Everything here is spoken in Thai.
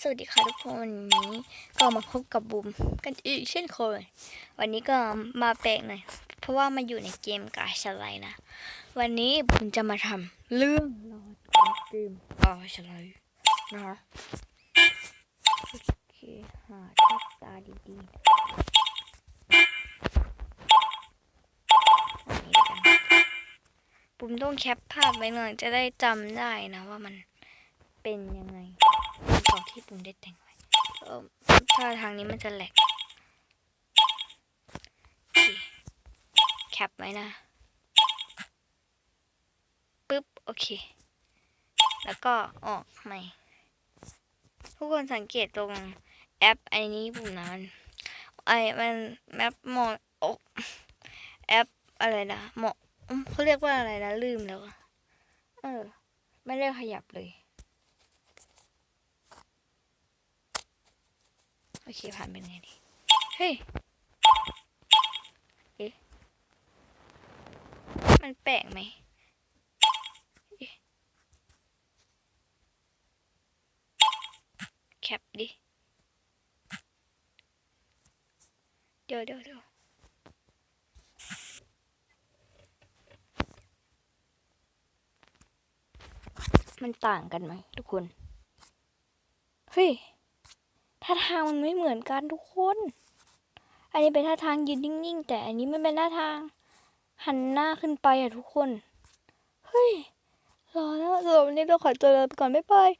สวัสดีค่ะทุกคนวันนี้ก็มาพบกับบุมกันอีกเช่นเคยวันนี้ก็มาแปลกหน่อยเพราะว่ามาอยู่ในเกมกาชาไลนะ วันนี้บุมจะมาทำเรื่องราวของเกมกาชาไลนะคะโอเคหาทับตาดีๆอันนี้แล้วกันบุมต้องแคปภาพไว้หน่อยจะได้จำได้นะว่ามันเป็นยังไง ที่ปุ่มได้แต่งไว้ถ้าทางนี้มันจะแหลกแคปไว้นะปึ๊บ โอเค แล้วก็ออกใหม่ ทุกคนสังเกตตรงแอปไอ้นี้ปุ่มนะมันไอ้มันแมปมองโอะแอปอะไรนะเหมาะเขาเรียกว่าอะไรนะลืมแล้ว เออ ไม่ได้ขยับเลย โอเคผ่านเป็นไงดี เฮ้ย เอ๊ะ มันแปลกไหมเอ๊ะแคปดิ เดี๋ยวเดี๋ยวเดี๋ยวมันต่างกันไหมทุกคน เฮ้ย ท่าทางมันไม่เหมือนกันทุกคน อันนี้เป็นท่าทางยืนนิ่งๆ แต่อันนี้มันเป็นท่าทาง หันหน้าขึ้นไปอะทุกคน เฮ้ยรอแล้วสำหรับวันนี้เราขอตัวลาไปก่อนบ๊ายบาย